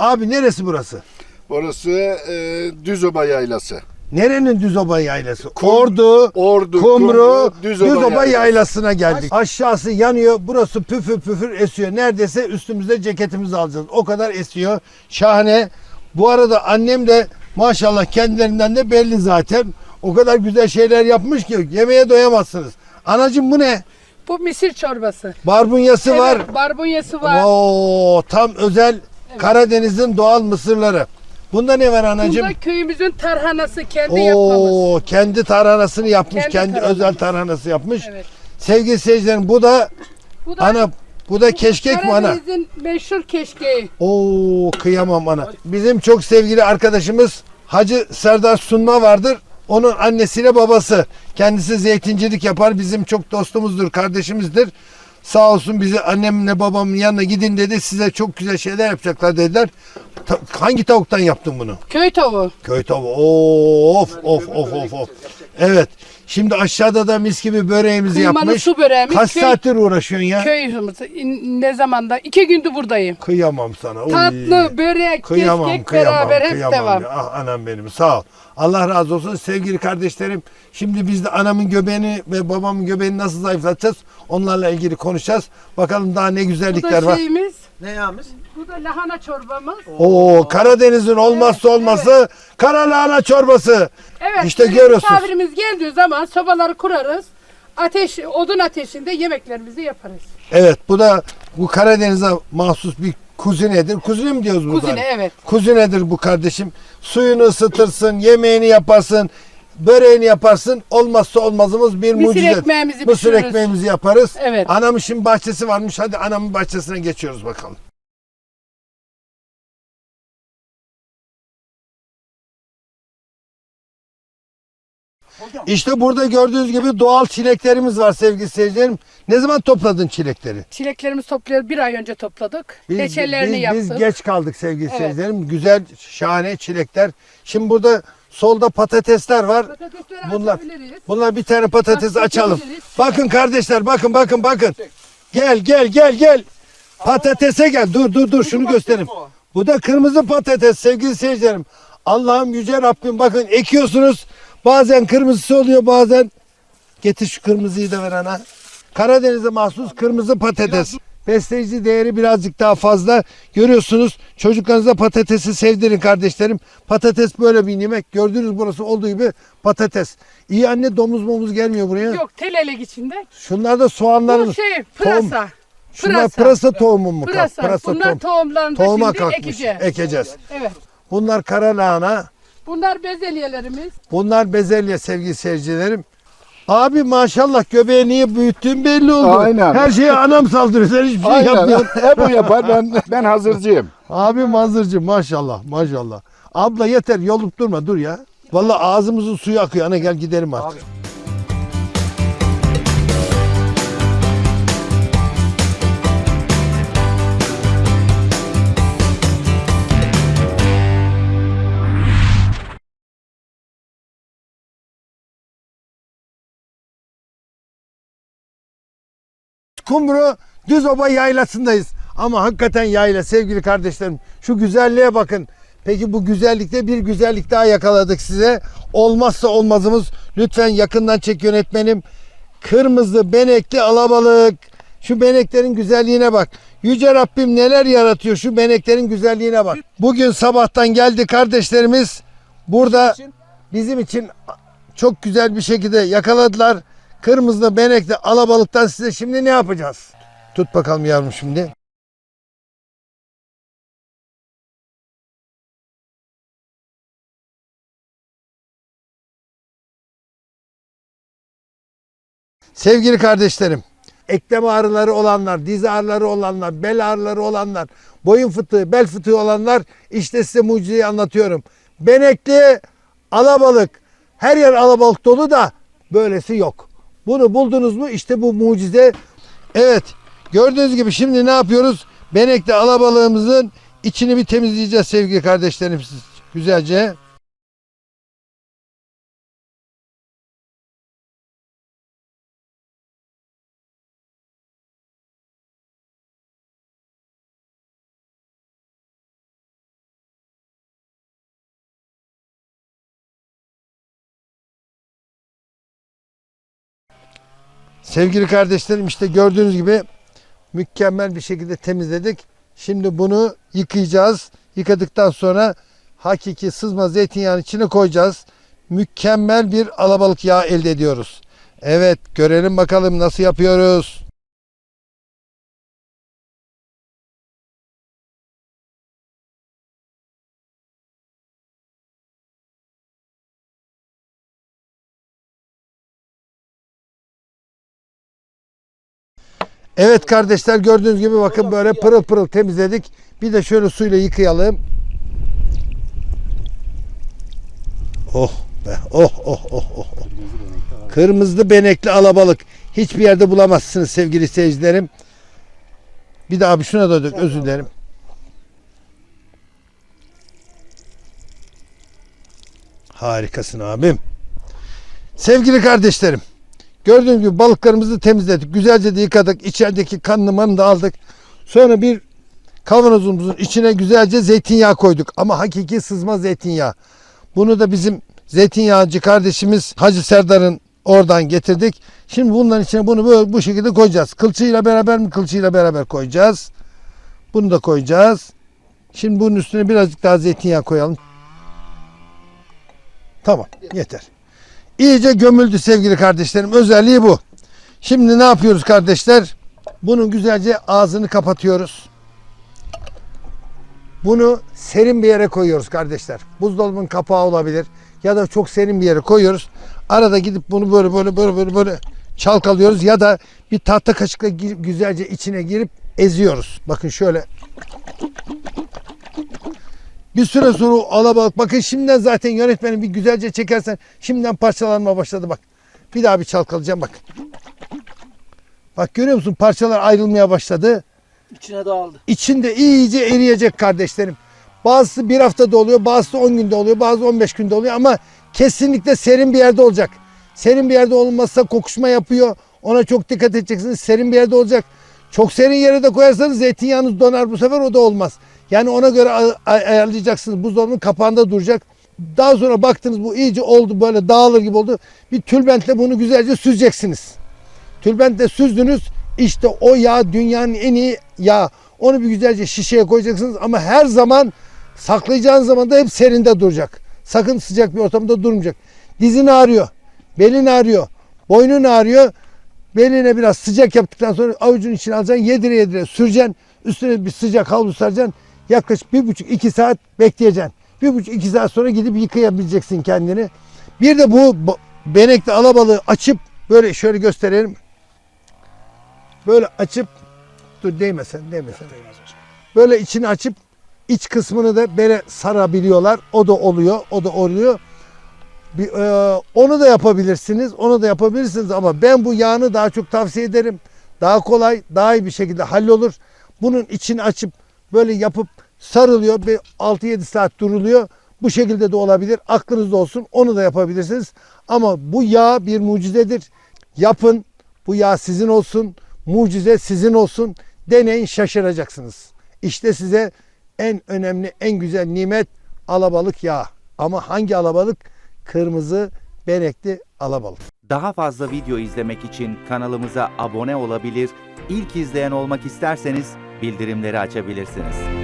Abi neresi burası? Orası e, Düzoba Yaylası. Nerenin Düzoba yaylası? Ordu, Ordu, Kumru, Kumru, Düzoba, Düzoba yaylası. yaylasına geldik. Aşağısı yanıyor. Burası püfür püfür esiyor. Neredeyse üstümüzde ceketimizi alacağız. O kadar esiyor. Şahane. Bu arada annem de maşallah kendilerinden de belli zaten. O kadar güzel şeyler yapmış ki yemeğe doyamazsınız. Anacım bu ne? Bu misir çorbası. Barbunyası var. Evet, barbunyası var. Oo, tam özel Karadeniz'in doğal mısırları. Bunda ne var anacığım? Bunda köyümüzün tarhanası kendi yapmamız. Oo, kendi tarhanasını yapmış, kendi, Kendi tarhanası. özel tarhanası yapmış. Evet. Sevgili seyircilerim bu da Bu da ana bu da keşkek mi ana? Karadeniz'in meşhur keşkeği. Oo kıyamam ana. Bizim çok sevgili arkadaşımız Hacı Serdar Sunma vardır. Onun annesiyle babası. Kendisi zeytincilik yapar. Bizim çok dostumuzdur, kardeşimizdir. Sağ olsun bizi annemle babamın yanına gidin dedi. Size çok güzel şeyler yapacaklar dediler. Ta- hangi tavuktan yaptın bunu? Köy tavuğu. Köy tavuğu. Of of of of of. Evet. Şimdi aşağıda da mis gibi böreğimizi Kıymalı yapmış. su böreğimiz. Kaç köy, saattir uğraşıyorsun ya? Köy hımızı. Ne zamanda? İki gündür buradayım. Kıyamam sana. Oy. Tatlı, börek, Kıyamam, keşkek kıyamam, beraber hep kıyamam devam. ya. Ah anam benim sağ ol. Allah razı olsun sevgili kardeşlerim. Şimdi biz de anamın göbeğini ve babamın göbeğini nasıl zayıflatacağız? Onlarla ilgili konuşacağız. Bakalım daha ne Bu güzellikler da var. şeyimiz. Ne yağımız? Bu da lahana çorbamız. Oo Karadeniz'in olmazsa Evet, olması kara lahana çorbası. Evet. İşte bizim görüyorsunuz. Misafirimiz geldiği zaman sobaları kurarız. Ateş, odun ateşinde yemeklerimizi yaparız. Evet bu da bu Karadeniz'e mahsus bir kuzinedir. Kuzine mi diyoruz burada? Kuzine evet. Kuzinedir bu kardeşim. Suyunu ısıtırsın, yemeğini yaparsın, böreğini yaparsın. Olmazsa olmazımız bir Mısır mucize. ekmeğimizi Mısır pişiririz. ekmeğimizi yaparız. Evet. Anamın şimdi bahçesi varmış. Hadi anamın bahçesine geçiyoruz bakalım. İşte burada gördüğünüz gibi doğal çileklerimiz var sevgili seyircilerim. Ne zaman topladın çilekleri? Çileklerimizi topluyoruz. Bir ay önce topladık. Reçellerini biz, yaptık. biz geç kaldık sevgili Evet. seyircilerim. Güzel, şahane çilekler. Şimdi burada solda patatesler var. Patatesleri Bunlar, açabiliriz. bunlar bir tane patates Bak, açalım. Bakın kardeşler, bakın, bakın, bakın. Gel, gel, gel, gel. Patatese gel. Dur, dur, dur. Şunu göstereyim. Bu da kırmızı patates sevgili seyircilerim. Allah'ım yüce Rabbim bakın ekiyorsunuz. Bazen kırmızısı oluyor, bazen Getir şu kırmızıyı da ver ana. Karadeniz'e mahsus kırmızı patates. Besleyici değeri birazcık daha fazla. Görüyorsunuz çocuklarınıza patatesi sevdirin kardeşlerim. Patates böyle bir yemek. Gördüğünüz burası olduğu gibi patates. İyi anne domuz momuz gelmiyor buraya. Yok telelek içinde. Şunlar da soğanların. Bu şey pırasa. Şunlar pırasa, tohumu mu? Pırasa. Pırasa Bunlar tohum. tohumlarını Tohuma şimdi kalkmış. ekeceğiz. Ekeceğiz. Evet. Bunlar kara lahana. Bunlar bezelyelerimiz. Bunlar bezelye sevgili seyircilerim. Abi maşallah göbeği niye büyüttüğün belli oldu. Aynen. Her şeye anam saldırıyor. Sen hiçbir şey Aynen. yapmıyorsun. Hep o yapar. Ben ben hazırcıyım. Abi mazırcı maşallah maşallah. Abla yeter yolup durma dur ya. Vallahi ağzımızın suyu akıyor. Ana gel gidelim artık. Kumru Düzoba yaylasındayız. Ama hakikaten yayla sevgili kardeşlerim. Şu güzelliğe bakın. Peki bu güzellikte bir güzellik daha yakaladık size. Olmazsa olmazımız lütfen yakından çek yönetmenim. Kırmızı benekli alabalık. Şu beneklerin güzelliğine bak. Yüce Rabbim neler yaratıyor şu beneklerin güzelliğine bak. Bugün sabahtan geldi kardeşlerimiz. Burada bizim için çok güzel bir şekilde yakaladılar. Kırmızı benekli alabalıktan size şimdi ne yapacağız? Tut bakalım yavrum şimdi. Sevgili kardeşlerim, eklem ağrıları olanlar, diz ağrıları olanlar, bel ağrıları olanlar, boyun fıtığı, bel fıtığı olanlar işte size mucizeyi anlatıyorum. Benekli alabalık. Her yer alabalık dolu da böylesi yok. Bunu buldunuz mu? İşte bu mucize. Evet. Gördüğünüz gibi şimdi ne yapıyoruz? Benekli alabalığımızın içini bir temizleyeceğiz sevgili kardeşlerim siz güzelce. Sevgili kardeşlerim işte gördüğünüz gibi mükemmel bir şekilde temizledik. Şimdi bunu yıkayacağız. Yıkadıktan sonra hakiki sızma zeytinyağının içine koyacağız. Mükemmel bir alabalık yağı elde ediyoruz. Evet görelim bakalım nasıl yapıyoruz. Evet kardeşler gördüğünüz gibi bakın böyle pırıl pırıl temizledik. Bir de şöyle suyla yıkayalım. Oh be oh oh oh oh. oh. Kırmızı benekli alabalık. Hiçbir yerde bulamazsınız sevgili seyircilerim. Bir de abi şuna da dök özür dilerim. Harikasın abim. Sevgili kardeşlerim. Gördüğünüz gibi balıklarımızı temizledik. Güzelce de yıkadık. İçerideki kanını manını da aldık. Sonra bir kavanozumuzun içine güzelce zeytinyağı koyduk. Ama hakiki sızma zeytinyağı. Bunu da bizim zeytinyağcı kardeşimiz Hacı Serdar'ın oradan getirdik. Şimdi bunların içine bunu böyle bu şekilde koyacağız. Kılçığıyla beraber mi? Kılçığıyla beraber koyacağız. Bunu da koyacağız. Şimdi bunun üstüne birazcık daha zeytinyağı koyalım. Tamam yeter. İyice gömüldü sevgili kardeşlerim. Özelliği bu. Şimdi ne yapıyoruz kardeşler? Bunun güzelce ağzını kapatıyoruz. Bunu serin bir yere koyuyoruz kardeşler. Buzdolabının kapağı olabilir ya da çok serin bir yere koyuyoruz. Arada gidip bunu böyle böyle böyle böyle böyle çalkalıyoruz ya da bir tahta kaşıkla güzelce içine girip eziyoruz. Bakın şöyle. Bir süre sonra alabalık bakın şimdiden zaten yönetmenim bir güzelce çekersen şimdiden parçalanma başladı bak. Bir daha bir çalkalayacağım bak. Bak görüyor musun parçalar ayrılmaya başladı. İçine dağıldı. İçinde iyice eriyecek kardeşlerim. Bazısı bir haftada oluyor, bazısı 10 günde oluyor, bazı 15 günde oluyor ama kesinlikle serin bir yerde olacak. Serin bir yerde olmazsa kokuşma yapıyor. Ona çok dikkat edeceksiniz. Serin bir yerde olacak. Çok serin yere de koyarsanız zeytinyağınız donar bu sefer o da olmaz. Yani ona göre ay- ay- ayarlayacaksınız. Buzdolabının kapağında duracak. Daha sonra baktınız bu iyice oldu böyle dağılır gibi oldu. Bir tülbentle bunu güzelce süzeceksiniz. Tülbentle süzdünüz. İşte o yağ dünyanın en iyi yağı. Onu bir güzelce şişeye koyacaksınız ama her zaman saklayacağınız zaman da hep serinde duracak. Sakın sıcak bir ortamda durmayacak. Dizin ağrıyor, belin ağrıyor, boynun ağrıyor. Beline biraz sıcak yaptıktan sonra avucun içine alacaksın, yedire yedire süreceksin. Üstüne bir sıcak havlu saracaksın. Yaklaşık bir buçuk iki saat bekleyeceksin. Bir buçuk iki saat sonra gidip yıkayabileceksin kendini. Bir de bu benekli alabalığı açıp böyle şöyle gösterelim. Böyle açıp dur değmesen değmesen. Böyle içini açıp iç kısmını da böyle sarabiliyorlar. O da oluyor. O da oluyor. Bir, e, onu da yapabilirsiniz. Onu da yapabilirsiniz ama ben bu yağını daha çok tavsiye ederim. Daha kolay, daha iyi bir şekilde hallolur. Bunun içini açıp böyle yapıp sarılıyor. Bir 6-7 saat duruluyor. Bu şekilde de olabilir. Aklınızda olsun. Onu da yapabilirsiniz. Ama bu yağ bir mucizedir. Yapın. Bu yağ sizin olsun. Mucize sizin olsun. Deneyin şaşıracaksınız. İşte size en önemli, en güzel nimet alabalık yağı. Ama hangi alabalık? Kırmızı benekli alabalık. Daha fazla video izlemek için kanalımıza abone olabilir, ilk izleyen olmak isterseniz bildirimleri açabilirsiniz.